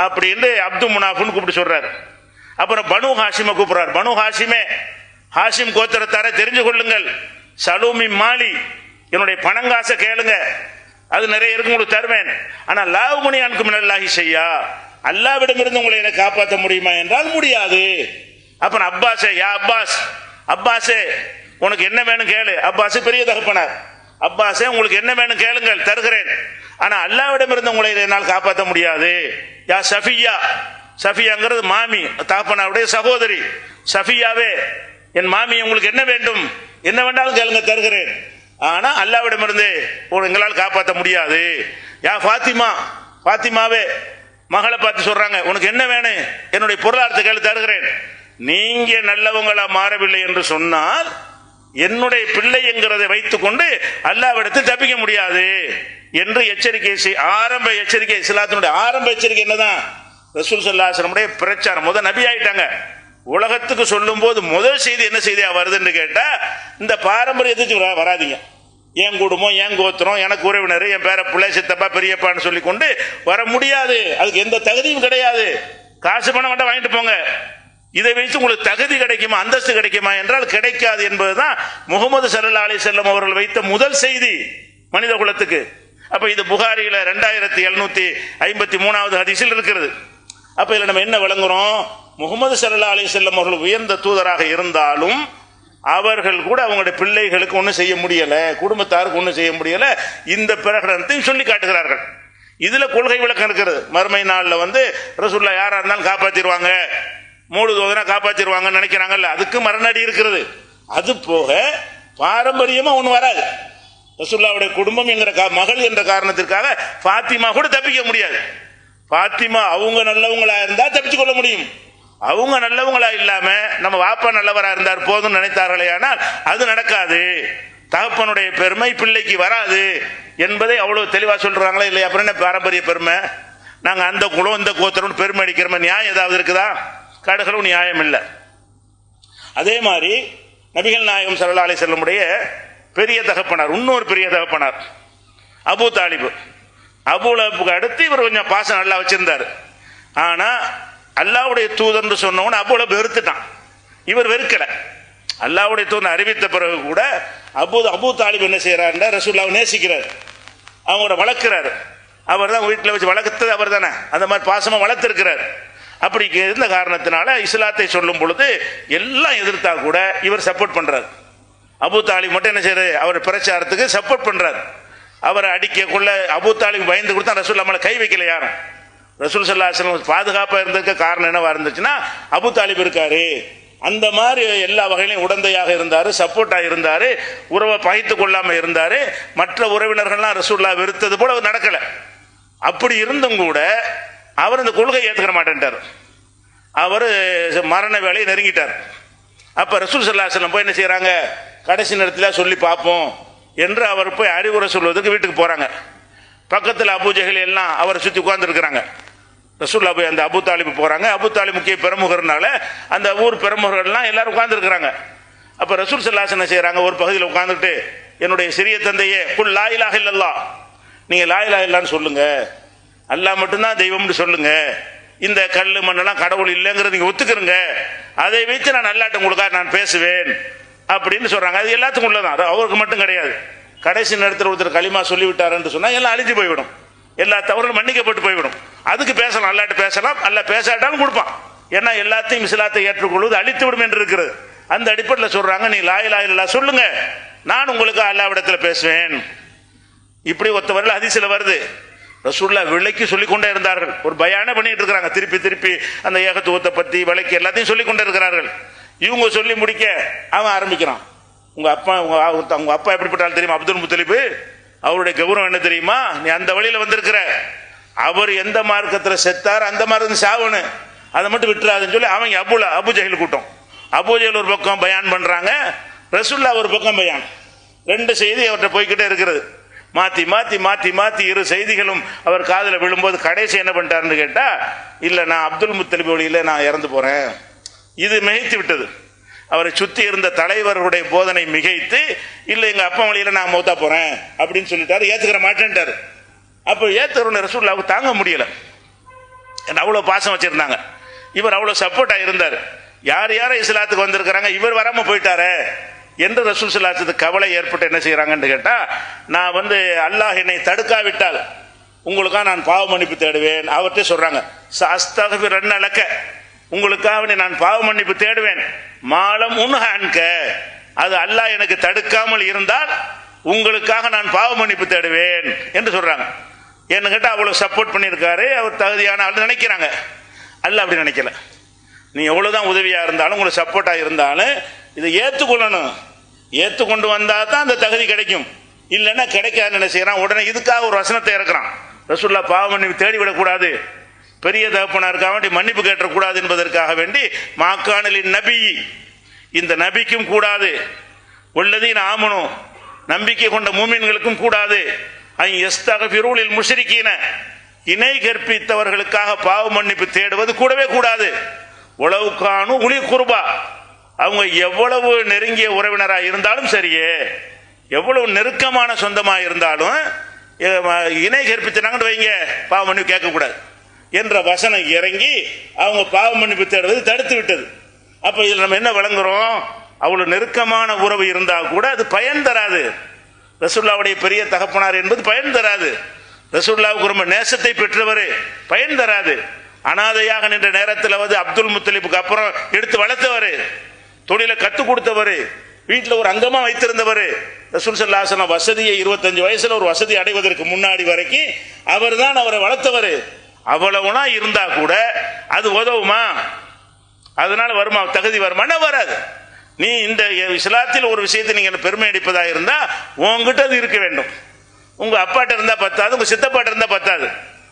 அப்படின்னு அப்து முனாஃபுன்னு கூப்பிட்டு சொல்றாரு. அப்புறம் பனு ஹாஷிமை கூப்பிடுறார். பனு ஹாஷிமே ஹாஷிம் கோத்திரத்தார தெரிஞ்சு கொள்ளுங்கள். சலூமி மாலி. என்னுடைய பணங்காசை கேளுங்க. அது நிறைய இருக்கு உங்களுக்கு தருவேன். ஆனால் லாவுமணி அனுக்கு மினல்லாகி செய்யா. அல்லாவிடமிருந்து உங்களை எனக்கு காப்பாற்ற முடியுமா என்றால் முடியாது. அப்புறம் அப்பாஸே யா அப்பாஸ் அப்பாஸே உனக்கு என்ன வேணும் கேளு. அப்பாஸ் பெரிய தகப்பனார். அப்பாஸே உங்களுக்கு என்ன வேணும் கேளுங்கள் தருகிறேன். ஆனால் அல்லாவிடமிருந்து உங்களை என்னால் காப்பாற்ற முடியாது. யா சஃபியா சஃபியாங்கிறது மாமி தகப்பனாருடைய சகோதரி. சஃபியாவே என் மாமி உங்களுக்கு என்ன வேண்டும்? என்ன வேண்டாலும் கேளுங்க தருகிறேன். ஆனா அல்லாவிடமிருந்து எங்களால் காப்பாற்ற முடியாது. யா ஃபாத்திமா ஃபாத்திமாவே மகளை பார்த்து சொல்றாங்க உனக்கு என்ன வேணும்? என்னுடைய பொருளாதாரத்தை கேள்வி தருகிறேன். நீங்க நல்லவங்களா மாறவில்லை என்று சொன்னால் என்னுடைய பிள்ளை என்கிறதை வைத்துக்கொண்டு அல்லாவிடத்தில் தப்பிக்க முடியாது. என்று எச்சரிக்கை ஆரம்ப எச்சரிக்கை இஸ்லாத்தினுடைய ஆரம்ப எச்சரிக்கை என்னதான்? ரசூல் சல்லாசனமுடைய பிரச்சாரம். முத நபி ஆயிட்டாங்க. உலகத்துக்கு சொல்லும் போது முதல் செய்தி என்ன செய்தியா வருதுன்னு கேட்டா இந்த பாரம்பரியத்துக்கு வராதிங்க வராதீங்க. என் குடும்பம் என் கோத்திரம் எனக்கு உறவினர் என் பேர பிள்ளை சித்தப்பா பெரியப்பான்னு சொல்லி கொண்டு வர முடியாது. அதுக்கு எந்த தகுதியும் கிடையாது. காசு பணம் மட்டும் வாங்கிட்டு போங்க. இதை வைத்து உங்களுக்கு தகுதி கிடைக்குமா அந்தஸ்து கிடைக்குமா என்றால் கிடைக்காது என்பதுதான் முகமது சல்லா அலி செல்லம் அவர்கள் வைத்த முதல் செய்தி மனித குலத்துக்கு. அப்ப இது புகாரியில ரெண்டாயிரத்தி எழுநூத்தி ஐம்பத்தி மூணாவது ஹதிசில் இருக்கிறது. அப்ப இதுல நம்ம என்ன விளங்குறோம்? முகமது சல்லா அலி செல்லம் அவர்கள் உயர்ந்த தூதராக இருந்தாலும் அவர்கள் கூட அவங்களுடைய பிள்ளைகளுக்கு ஒன்றும் செய்ய முடியல குடும்பத்தாருக்கு ஒன்றும் செய்ய முடியல இந்த பிரகடனத்தையும் சொல்லி காட்டுகிறார்கள். இதுல கொள்கை விளக்கம் இருக்கிறது. மறுமை நாளில் வந்து ரசூல்லா யாரா இருந்தாலும் காப்பாத்திடுவாங்க. மூடு தோதனா காப்பாத்திடுவாங்கன்னு நினைக்கிறாங்கல்ல அதுக்கு மரணடி இருக்கிறது. அது போக பாரம்பரியமா ஒன்று வராது. ரசுல்லாவுடைய குடும்பம் என்கிற கா- மகள் என்ற காரணத்திற்காக ஃபாத்திமா கூட தப்பிக்க முடியாது. ஃபாத்திமா அவங்க நல்லவங்களா இருந்தா தப்பிச்சு கொள்ள முடியும். அவங்க நல்லவங்களா இல்லாம நம்ம வாப்பா நல்லவரா இருந்தார் போதும் நினைத்தார்களே ஆனால் அது நடக்காது. தகப்பனுடைய பெருமை பிள்ளைக்கு வராது என்பதை அவ்வளவு தெளிவா சொல்றாங்களா இல்லையா? அப்புறம் என்ன பாரம்பரிய பெருமை? நாங்க அந்த குலம் இந்த கோத்திரம் பெருமை அடிக்கிறோம்? நியாயம் ஏதாவது இருக்குதா? கடுகளும் நியாயம் இல்லை. அதே மாதிரி நபிகள் நாயகம் சல்லா அலி செல்லமுடைய பெரிய தகப்பனார் இன்னொரு பெரிய தகப்பனார் அபு தாலிபு. அபுலப்புக்கு அடுத்து இவர் கொஞ்சம் பாசம் நல்லா வச்சிருந்தார். ஆனா அல்லாவுடைய தூதர்னு சொன்னவன் அவ்வளவு வெறுத்துட்டான். இவர் வெறுக்கல. அல்லாவுடைய தூதர் அறிவித்த பிறகு கூட அபு அபு தாலிப் என்ன செய்கிறாருன்னா ரசூல்லாவை நேசிக்கிறார். அவங்கள வளர்க்கிறார். அவர் தான் வீட்டில் வச்சு வளர்த்தது அவர் தானே அந்த மாதிரி பாசமாக வளர்த்துருக்கிறார். அப்படி இருந்த காரணத்தினால இஸ்லாத்தை சொல்லும் பொழுது எல்லாம் எதிர்த்தா கூட இவர் சப்போர்ட் பண்ணுறாரு அபு தாலிப் மட்டும் என்ன செய்யறாரு அவர் பிரச்சாரத்துக்கு சப்போர்ட் பண்ணுறாரு அவரை அடிக்க கொள்ள அபு தாலிப் பயந்து கொடுத்தா ரசூல் நம்மளை கை வைக்கல யாரும் ரசூல் சல்லாஹம் பாதுகாப்பாக இருந்திருக்க காரணம் என்னவா இருந்துச்சுன்னா அபு தாலிப் இருக்காரு. அந்த மாதிரி எல்லா வகையிலும் உடந்தையாக இருந்தார் சப்போர்ட்டாக இருந்தார் உறவை பகைத்து கொள்ளாமல் இருந்தார். மற்ற உறவினர்கள்லாம் ரசூல்லா வெறுத்தது போல நடக்கலை. அப்படி இருந்தும் கூட அவர் இந்த கொள்கையை ஏற்றுக்கிற மாட்டேன்ட்டார். அவர் மரண வேலையை நெருங்கிட்டார். அப்போ ரசூல் சல்லாஹலம் போய் என்ன செய்கிறாங்க கடைசி நேரத்தில் சொல்லி பார்ப்போம் என்று அவர் போய் அறிவுரை சொல்வதற்கு வீட்டுக்கு போகிறாங்க பக்கத்தில் அபூஜைகள் எல்லாம் அவரை சுற்றி உட்கார்ந்துருக்கிறாங்க. ரசூல்லா போய் அந்த அபு தாலிபு போகிறாங்க அபு தாலிப் முக்கிய பிரமுகர்னால அந்த ஊர் பிரமுகர்கள்லாம் எல்லாரும் உட்காந்துருக்குறாங்க அப்போ ரசூல் சல்லாஸ் என்ன செய்கிறாங்க ஒரு பகுதியில் உட்காந்துட்டு என்னுடைய சிறிய தந்தையே குல் லாயிலாக இல்லல்லா நீங்கள் லாயிலாக இல்லான்னு சொல்லுங்க. அல்லாஹ் மட்டும்தான் தெய்வம்னு சொல்லுங்க. இந்த கல் மண்ணெல்லாம் கடவுள் இல்லைங்கிறத நீங்கள் ஒத்துக்கிறங்க. அதை வைத்து நான் நல்லாட்டம் உங்களுக்காக நான் பேசுவேன் அப்படின்னு சொல்கிறாங்க அது எல்லாத்துக்கும் உள்ளதான். அது அவருக்கு மட்டும் கிடையாது. கடைசி நேரத்தில் ஒருத்தர் களிமா சொல்லிவிட்டாருன்னு சொன்னால் எல்லாம் அழிஞ்சு போய்விடும். எல்லா தவறும் மன்னிக்கப்பட்டு போய்விடும். அதுக்கு பேசலாம் அல்லாட்டு பேசலாம் அல்ல பேசாட்டாலும் கொடுப்பான். ஏன்னா எல்லாத்தையும் இஸ்லாத்தை ஏற்றுக்கொள்வது அழித்து விடும் என்று இருக்கிறது. அந்த அடிப்படையில் சொல்றாங்க நீ லாயிலா இல்லா சொல்லுங்க. நான் உங்களுக்கு அல்லாவிடத்தில் பேசுவேன். இப்படி ஒத்தவரில் அதிசயில் வருது. ரசூல்லா விலைக்கு சொல்லிக் கொண்டே இருந்தார்கள். ஒரு பயானே பண்ணிட்டு இருக்கிறாங்க. திருப்பி திருப்பி அந்த ஏகத்துவத்தை பற்றி விலைக்கு எல்லாத்தையும் சொல்லிக் கொண்டே இருக்கிறார்கள். இவங்க சொல்லி முடிக்க அவன் ஆரம்பிக்கிறான். உங்கள் அப்பா உங்கள் உங்கள் அப்பா எப்படிப்பட்டாலும் தெரியுமா? அப்துல் முத்தலிப்பு அவருடைய கௌரவம் என்ன தெரியுமா? நீ அந்த வழியில் வந்திருக்கிற. அவர் எந்த மார்க்கத்தில் செத்தார் அந்த மார்க்கம் சாவனு அதை மட்டும் விட்டுறாதுன்னு சொல்லி அவங்க அபுல அபு கூட்டம். அபு ஒரு பக்கம் பயான் பண்ணுறாங்க ரசுல்லா ஒரு பக்கம் பயான். ரெண்டு செய்தி அவர்கிட்ட போய்க்கிட்டே இருக்கிறது. மாற்றி மாற்றி மாற்றி மாற்றி இரு செய்திகளும் அவர் காதில் விழும்போது கடைசி என்ன பண்ணிட்டாருன்னு கேட்டால் இல்லை நான் அப்துல் முத்தலிப் வழியில் நான் இறந்து போகிறேன் இது மிகைத்து விட்டது. அவரை சுற்றி இருந்த தலைவர்களுடைய போதனை மிகைத்து இல்லை எங்கள் அப்பா வழியில் நான் மௌத்தா போகிறேன் அப்படின்னு சொல்லிட்டாரு. ஏற்றுக்கிற மாட்டேன்ட்டார். அப்போ ஏத்துறவன ரசூல்லாவுக்கு தாங்க முடியலை. என்ன அவ்வளோ பாசம் வச்சுருந்தாங்க. இவர் அவ்வளோ சப்போர்ட்டாக இருந்தார். யார் யார் இஸ்லாத்துக்கு வந்திருக்கிறாங்க இவர் வராமல் போயிட்டாரே என்று ரசூல் சல்லாத்துக்கு கவலை ஏற்பட்டு என்ன செய்கிறாங்கன்னு கேட்டால் நான் வந்து அல்லாஹ் என்னை தடுக்காவிட்டால் உங்களுக்காக நான் பாவ மன்னிப்பு தேடுவேன் அவர்கிட்ட சொல்றாங்க. சாஸ்தகபிர் அலக்க உங்களுக்காக நான் பாவ மன்னிப்பு தேடுவேன். மாலம் உன்ஹான்க அது அல்லாஹ் எனக்கு தடுக்காமல் இருந்தால் உங்களுக்காக நான் பாவ மன்னிப்பு தேடுவேன் என்று சொல்றாங்க. என்ன கேட்டால் அவ்வளோ சப்போர்ட் பண்ணியிருக்காரு அவர் தகுதியான ஆள் நினைக்கிறாங்க. அல்ல அப்படி நினைக்கல. நீ எவ்வளவுதான் உதவியாக இருந்தாலும் உங்களுக்கு சப்போர்ட்டாக இருந்தாலும் இதை ஏற்றுக்கொள்ளணும் ஏற்றுக்கொண்டு வந்தால் தான் அந்த தகுதி கிடைக்கும். இல்லைன்னா கிடைக்காதுன்னு என்ன செய்கிறான் உடனே இதுக்காக ஒரு வசனத்தை இறக்குறான். ரசூல்லா பாவ மன்னிப்பு தேடி விடக்கூடாது பெரிய தகப்பனாருக்காக வேண்டி மன்னிப்பு கேட்டக்கூடாது என்பதற்காக வேண்டி மாக்காணலின் நபி. இந்த நபிக்கும் கூடாது. உள்ளதையும் ஆமனும் நம்பிக்கை கொண்ட மூமின்களுக்கும் கூடாது. எஸ்தகபிரூலில் முஷரிக்கீன இணை கற்பித்தவர்களுக்காக பாவ மன்னிப்பு தேடுவது கூடவே கூடாது. உளவுக்கானும் உளி குருபா. அவங்க எவ்வளவு நெருங்கிய உறவினராக இருந்தாலும் சரியே. எவ்வளவு நெருக்கமான சொந்தமாக இருந்தாலும் இணை கற்பித்தினாங்கன்னு வைங்க. பாவ மன்னிப்பு கேட்கக்கூடாது. என்ற வசனம் இறங்கி அவங்க பாவ மன்னிப்பு தேடுவது தடுத்து விட்டது. அப்ப இதில் நம்ம என்ன வழங்குறோம் அவ்வளவு நெருக்கமான உறவு இருந்தா கூட அது பயன் தராது. ரசுல்லாவுடைய பெரிய தகப்பனார் என்பது பயன் தராது. ரசுல்லாவுக்கு ரொம்ப நேசத்தை பெற்றவர் பயன் தராது. அனாதையாக நின்ற நேரத்தில் வந்து அப்துல் முத்தலிப்புக்கு அப்புறம் எடுத்து வளர்த்தவர் தொழிலை கற்றுக் கொடுத்தவர் வீட்டில் ஒரு அங்கமா வைத்திருந்தவர். ரசூல் சல்லாசன வசதியை இருபத்தஞ்சு வயசுல ஒரு வசதி அடைவதற்கு முன்னாடி வரைக்கும் அவர் தான் அவரை வளர்த்தவர். அவ்வளவுனா இருந்தா கூட அது உதவுமா? அதனால வருமா? தகுதி வருமானா வராது. நீ இந்த இஸ்லாத்தில் ஒரு விஷயத்தை நீங்க பெருமை அடிப்பதாக இருந்தா உங்ககிட்ட அது இருக்க வேண்டும். உங்க அப்பாட்ட இருந்தா பத்தாது உங்க சித்தப்பாட்ட இருந்தா பத்தாது.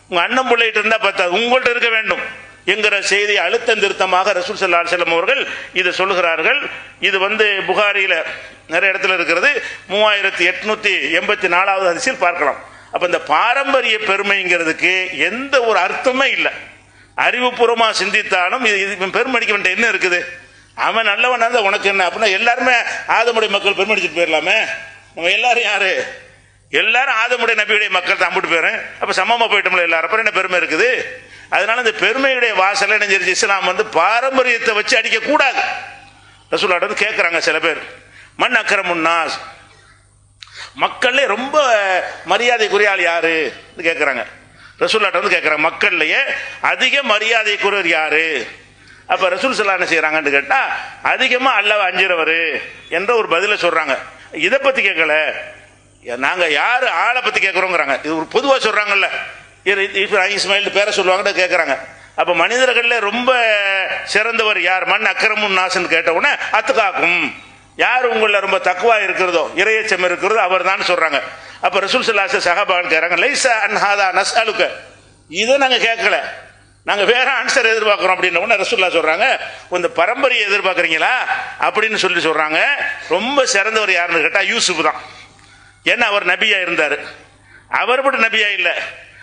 உங்க அண்ணன் பிள்ளைகிட்ட இருந்தா பத்தாது. உங்கள்கிட்ட இருக்க வேண்டும். என்கிற செய்தி அழுத்தம் திருத்தமாக ரசூல் சல்லா செல்லம் அவர்கள் இதை சொல்லுகிறார்கள். இது வந்து புகாரியில நிறைய இடத்துல இருக்கிறது. மூவாயிரத்தி எட்நூத்தி எண்பத்தி நாலாவது அதிசயில் பார்க்கலாம். அப்ப இந்த பாரம்பரிய பெருமைங்கிறதுக்கு எந்த ஒரு அர்த்தமே இல்லை. அறிவுபூர்வமா சிந்தித்தாலும் இது இது இவன் பெருமை அடிக்க வேண்டிய என்ன இருக்குது? அவன் நல்லவன் இருந்தா உனக்கு என்ன? அப்படின்னா எல்லாருமே ஆதமுடைய மக்கள் பெருமை அடிச்சுட்டு போயிடலாமே. நம்ம எல்லாரும் யாரு? எல்லாரும் ஆதமுடைய நபியுடைய மக்கள் தான் அம்பிட்டு போயிறேன் அப்ப சமமா போயிட்டோம்ல எல்லாரும். அப்புறம் என்ன பெருமை இருக்குது? அதனால இந்த பெருமையுடைய வாசல் என்ன இஸ்லாம் வந்து பாரம்பரியத்தை வச்சு அடிக்க கூடாது ரசூலாட்ட கேட்குறாங்க சில பேர். மண் அக்கரமுன்னாஸ் மக்கள்லேயே ரொம்ப மரியாதைக்குரிய ஆள் யாரு கேட்குறாங்க ரசூல்லாட்ட வந்து கேட்குறாங்க மக்கள்லேயே அதிக மரியாதைக்குரியவர் யாரு? அப்போ ரசூல் சல்லா என்ன செய்கிறாங்கன்னு கேட்டால் அதிகமாக அல்லவ அஞ்சுறவர்? என்ற ஒரு பதிலை சொல்கிறாங்க இதை பற்றி கேட்கல நாங்கள் யார் ஆளை பற்றி கேட்குறோங்கிறாங்க இது ஒரு பொதுவாக சொல்கிறாங்கல்ல இது இஸ்மாயில் பேரை சொல்லுவாங்கன்னு கேட்குறாங்க அப்போ மனிதர்களில் ரொம்ப சிறந்தவர் யார்? மண் அக்கிரமும் நாசன் கேட்ட உடனே அத்துக்காக்கும் யார் உங்களில் ரொம்ப தக்குவா இருக்கிறதோ இறையச்சம் இருக்கிறதோ அவர் தான் சொல்றாங்க. அப்ப ரசூல் சல்லாச சகாபான் கேட்கறாங்க லைசா அன்ஹாதா நஸ் அலுக்க இதை நாங்க கேட்கல நாங்க வேற ஆன்சர் எதிர்பார்க்கிறோம் அப்படின்ன உடனே ரசூல்லா சொல்றாங்க இந்த பரம்பரையை எதிர்பார்க்குறீங்களா? அப்படின்னு சொல்லி சொல்றாங்க. ரொம்ப சிறந்தவர் யாருன்னு கேட்டா யூசுப் தான். ஏன்னா அவர் நபியா இருந்தார். அவர் மட்டும் நபியா இல்லை.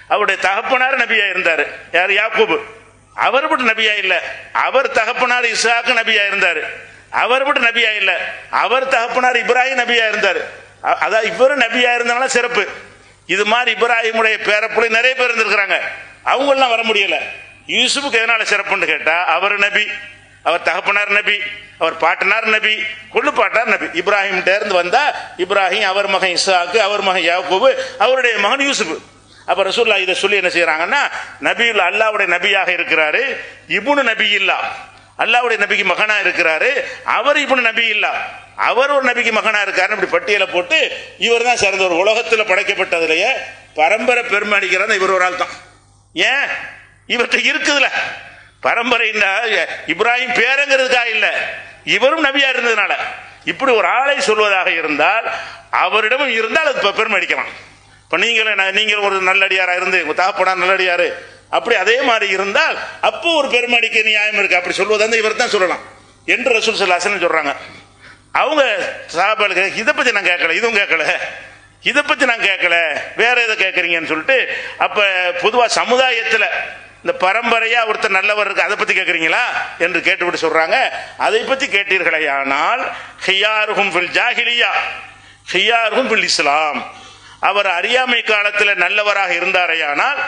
அவருடைய தகப்பனார் நபியா இருந்தார். யார்? யாக்கூபு. அவர் மட்டும் நபியா இல்லை. அவர் தகப்பனார் இசாக்கு நபியா இருந்தார். அவர் மட்டும் நபியா இல்ல. அவர் தகப்பனார் இப்ராஹிம் நபியா இருந்தார். அதான் இவரும் நபியா இருந்தனால சிறப்பு. இது மாதிரி இப்ராஹிமுடைய பேரப்புள்ளை நிறைய பேர் இருந்திருக்கிறாங்க. அவங்களாம் வர முடியல. யூசுஃபுக்கு எதனால சிறப்புன்னு கேட்டா அவர் நபி அவர் தகப்பனார் நபி அவர் பாட்டனார் நபி கொள்ளு பாட்டார் நபி. இப்ராஹிம் இருந்து வந்தா இப்ராஹிம் அவர் மகன் இசாக்கு அவர் மகன் யாக்கூபு அவருடைய மகன் யூசுப் அப்ப ரசூல்லா இதை சொல்லி என்ன செய்யறாங்கன்னா நபியுல்லா அல்லாவுடைய நபியாக இருக்கிறாரு இபுனு நபி இல்லா அல்லாவுடைய நபிக்கு மகனா இருக்கிறாரு. அவர் இப்படி நபி இல்லா. அவர் ஒரு நபிக்கு மகனா இருக்காரு இப்படி பட்டியலை போட்டு இவர் தான் சிறந்தவர் உலகத்தில் படைக்கப்பட்டதுலயே பரம்பரை பெருமை அடிக்கிறாங்க இவர் ஒரு ஆள் தான். ஏன்? இவர்கிட்ட இருக்குதுல. பரம்பரைன்னா இப்ராஹிம் பேருங்கிறதுக்காக இல்ல. இவரும் நபியா இருந்ததுனால. இப்படி ஒரு ஆளை சொல்வதாக இருந்தால் அவரிடமும் இருந்தால் அது பெருமை அடிக்கலாம். இப்ப நீங்களும் நீங்கள் ஒரு நல்லடியாரா இருந்து உங்க தகப்பனா நல்லடியாரு அப்படி அதே மாதிரி இருந்தால் அப்போ ஒரு பெருமாடிக்கு நியாயம் இருக்கு. அப்படி சொல்வது வந்து இவர் தான் சொல்லலாம். என்று ரசூல் சொல்லாசன் சொல்றாங்க. அவங்க சாப்பாடு இதை பத்தி நான் கேட்கல இதுவும் கேட்கல. இதை பத்தி நான் கேட்கல வேற எதை கேட்கறீங்கன்னு சொல்லிட்டு அப்ப பொதுவா சமுதாயத்துல இந்த பரம்பரையா ஒருத்தர் நல்லவர் இருக்கு அதை பத்தி கேட்கறீங்களா? என்று கேட்டுவிட்டு சொல்றாங்க. அதை பத்தி கேட்டீர்களே ஆனால் ஹியாருஹும் ஃபில் ஜாஹிலியா ஹியாருஹும் ஃபில் இஸ்லாம். அவர் அறியாமை காலத்தில் நல்லவராக இருந்தாரையானால்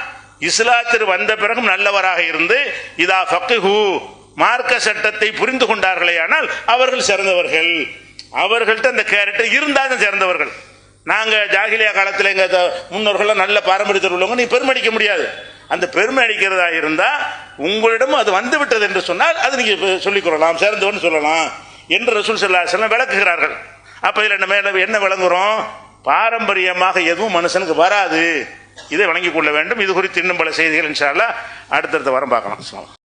இஸ்லாத்திற்கு வந்த பிறகும் நல்லவராக இருந்து இதா ஃபக்கு மார்க்க சட்டத்தை புரிந்து கொண்டார்களே ஆனால் அவர்கள் சிறந்தவர்கள். அவர்கள்ட்ட அந்த கேரக்டர் இருந்தாலும் சிறந்தவர்கள். நாங்கள் ஜாகிலியா காலத்தில் எங்கள் முன்னோர்கள்லாம் நல்ல பாரம்பரியத்தில் உள்ளவங்க நீ பெருமை அடிக்க முடியாது. அந்த பெருமை அடிக்கிறதா இருந்தால் உங்களிடமும் அது வந்து விட்டது என்று சொன்னால் அது நீங்கள் சொல்லிக்கொள்ளலாம் சொல்லிக் கொள்ளலாம் சொல்லலாம் என்று ரசூல் ஸல்லல்லாஹு அலைஹி விளக்குகிறார்கள். அப்போ இதில் நம்ம என்ன- என்ன விளங்குறோம்? பாரம்பரியமாக எதுவும் மனுஷனுக்கு வராது. இதை வழங்கிக் கொள்ள வேண்டும். இது குறித்து இன்னும் பல செய்திகள் இன்ஷா அடுத்தடுத்த வாரம் பார்க்கலாம்.